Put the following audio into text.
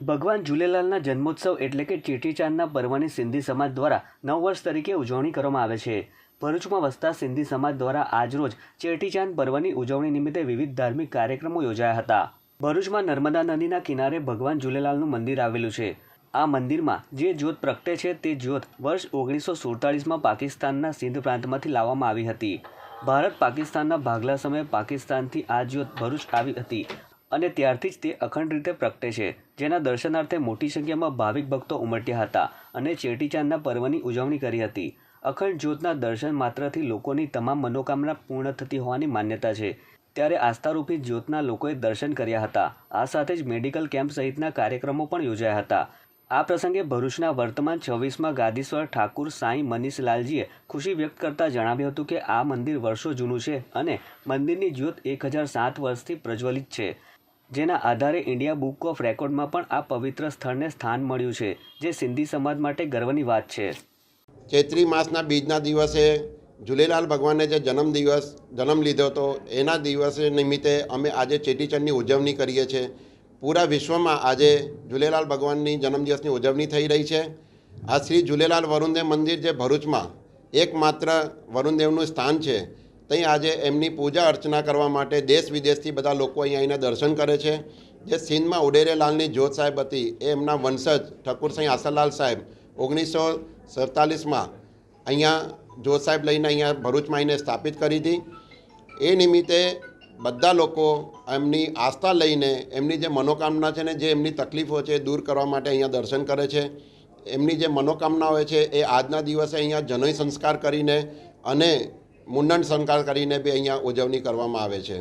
ભગવાન ઝૂલેલાલના જન્મોત્સવ એટલે કે ચેટીચાંદના પર્વની સિંધી સમાજ દ્વારા નવ વર્ષ તરીકે ઉજવણી કરવામાં આવે છે. ભરૂચમાં વસતા સિંધી સમાજ દ્વારા આજરોજ ચેટીચાંદ પર્વની ઉજવણી નિમિત્તે વિવિધ ધાર્મિક કાર્યક્રમો યોજાયા હતા. ભરૂચમાં નર્મદા નદીના કિનારે ભગવાન ઝૂલેલાલનું મંદિર આવેલું છે. આ મંદિરમાં જે જ્યોત પ્રગટે છે તે જ્યોત વર્ષ ઓગણીસો સુડતાળીસમાં પાકિસ્તાનના સિંધ પ્રાંતમાંથી લાવવામાં આવી હતી. ભારત પાકિસ્તાનના ભાગલા સમયે પાકિસ્તાનથી આ જ્યોત ભરૂચ આવી હતી અને ત્યારથી જ તે અખંડ રીતે પ્રગટે છે. જેના દર્શનાર્થે મોટી સંખ્યામાં ભાવિક ભક્તો ઉમટ્યા હતા અને ચેટીચાંદના પર્વની ઉજવણી કરી હતી. અખંડ જ્યોતના દર્શન માત્રથી લોકોની તમામ મનોકામના પૂર્ણ થતી હોવાની માન્યતા છે. ત્યારે આસ્થારૂપી જ્યોતના લોકોએ દર્શન કર્યા હતા. આ સાથે જ મેડિકલ કેમ્પ સહિતના કાર્યક્રમો પણ યોજાયા હતા. આ પ્રસંગે ભરૂચના વર્તમાન છવ્વીસમાં ગાદીશ્વર ઠાકુર સાંઈ મનીષલાલજીએ ખુશી વ્યક્ત કરતા જણાવ્યું હતું કે આ મંદિર વર્ષો જૂનું છે અને મંદિરની જ્યોત એક હજાર સાત વર્ષથી પ્રજ્વલિત છે. જેના આધારે ઇન્ડિયા બુક ઓફ રેકોર્ડમાં પણ આ પવિત્ર સ્થળને સ્થાન મળ્યું છે, જે સિંધી સમાજ માટે ગર્વની વાત છે. ચૈત્રી માસના બીજના દિવસે ઝૂલેલાલ ભગવાનને જે જન્મ દિવસ, જન્મ લીધો હતો, એના દિવસે નિમિત્તે અમે આજે ચેટીચંડની ઉજવણી કરીએ છીએ. પૂરા વિશ્વમાં આજે ઝૂલેલાલ ભગવાનની જન્મદિવસની ઉજવણી થઈ રહી છે. આ શ્રી ઝૂલેલાલ વરુણદેવ મંદિર જે ભરૂચમાં એકમાત્ર વરુણદેવનું સ્થાન છે ત્યાં આજે એમની પૂજા અર્ચના કરવા માટે દેશ વિદેશથી બધા લોકો અહીંયા આવીને દર્શન કરે છે. જે સિંધમાં ઉડેરેલાલની જ્યોત સાહેબ હતી, એ એમના વંશજ ઠાકુર સાંઈ આસરલાલ સાહેબ ઓગણીસો સડતાલીસમાં અહીંયા જ્યોત સાહેબ લઈને અહીંયા ભરૂચમાં આવીને સ્થાપિત કરી હતી. એ નિમિત્તે બધા લોકો એમની આસ્થા લઈને, એમની જે મનોકામના છે ને જે એમની તકલીફો છે દૂર કરવા માટે અહીંયા દર્શન કરે છે. એમની જે મનોકામના હોય છે એ આજના દિવસે અહીંયા જનય સંસ્કાર કરીને અને મુંડન સંસ્કાર કરીને બી અહીંયા ઉજવણી કરવામાં આવે છે.